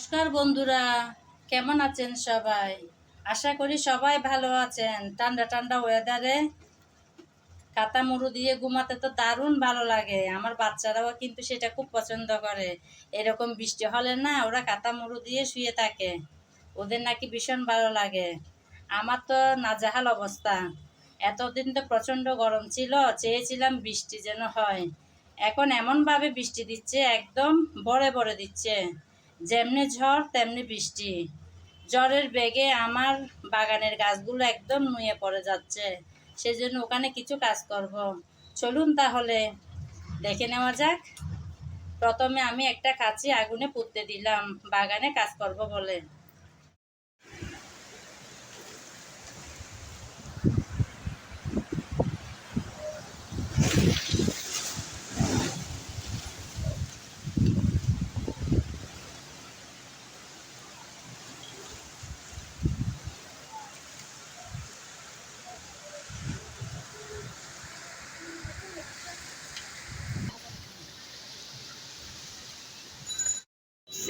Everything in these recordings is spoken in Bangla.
নমস্কার বন্ধুরা, কেমন আছেন সবাই? আশা করি সবাই ভালো আছেন। ঠান্ডা ঠান্ডা ওয়েদারে কাতা মুড়ু দিয়ে ঘুমাতে তো দারুণ ভালো লাগে। আমার বাচ্চারাও কিন্তু সেটা খুব পছন্দ করে। এরকম বৃষ্টি হলে না, ওরা কাতা মুড়ু দিয়ে শুয়ে থাকে। ওদের নাকি ভীষণ ভালো লাগে। আমার তো নাজাহাল অবস্থা। এতদিন তো প্রচণ্ড গরম ছিল, চেয়েছিলাম বৃষ্টি যেন হয়। এখন এমনভাবে বৃষ্টি দিচ্ছে, একদম বড়ে বড়ে দিচ্ছে। যেমনি ঝড়, তেমনি বৃষ্টি। জ্বরের বেগে আমার বাগানের গাছগুলো একদম নুয়ে পড়ে যাচ্ছে। সেজন্য ওখানে কিছু কাজ করব। চলুন তাহলে, দেখে নেওয়া যাক। প্রথমে আমি একটা কাঁচি আগুনে পুঁততে দিলাম, বাগানে কাজ করব বলে।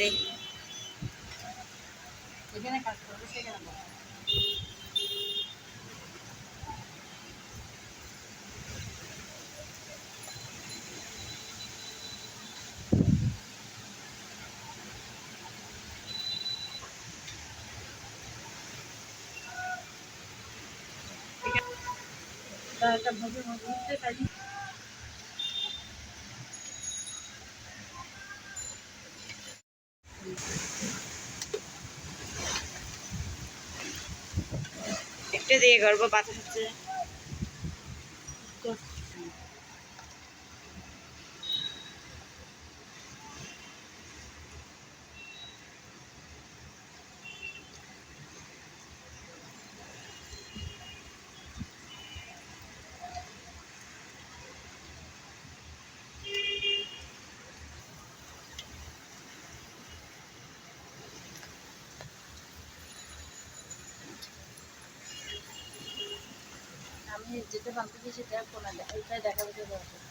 দেখ এখানে কাজ করব সেখানে। একটা ভোগে উঠতে একটা দিয়ে বাতাস হচ্ছে। যেটা চাই সেটা কোনা এইটাই দেখাবো যে দরকার।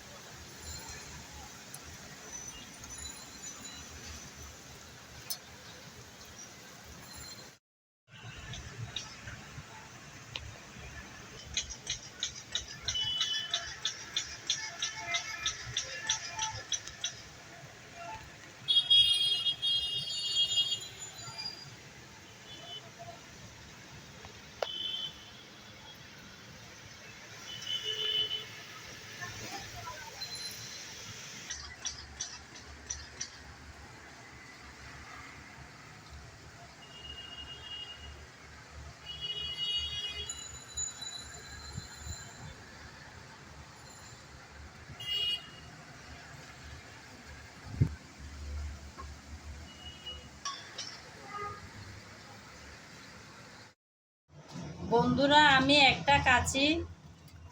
বন্ধুরা, আমি একটা কাঁচি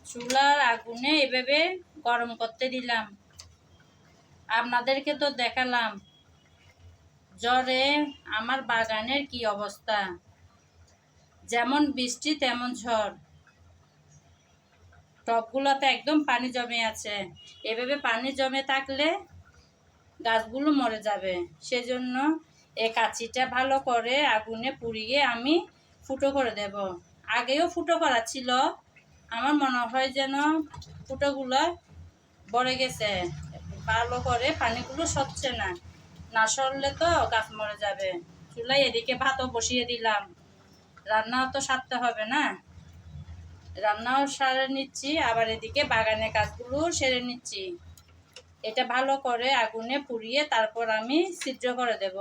চুলার আগুনে এভাবে গরম করতে দিলাম। আপনাদেরকে তো দেখালাম, জ্বরে আমার বাগানের কি অবস্থা? যেমন বৃষ্টি, তেমন ঝড়। টবগুলোতে একদম পানি জমে আছে। এভাবে পানি জমে থাকলে গাছগুলো মরে যাবে। সেজন্য এই কাঁচিটা ভালো করে আগুনে পুড়িয়ে আমি ফুটো করে দেব। আগেও ফুটো করা ছিল আমার মনে হয় যেন ফুটোগুলো বড়ে গেছে। ভালো করে পানিগুলো সরছে না। না সরলে তো গাছ মরে যাবে। চুলায় এদিকে ভাতও বসিয়ে দিলাম। রান্নাও তো সারতে হবে না। রান্নাও সারে নিচ্ছি, আবার এদিকে বাগানে কাজগুলো সেরে নিচ্ছি। এটা ভালো করে আগুনে পুড়িয়ে তারপর আমি ছিদ্র করে দেব।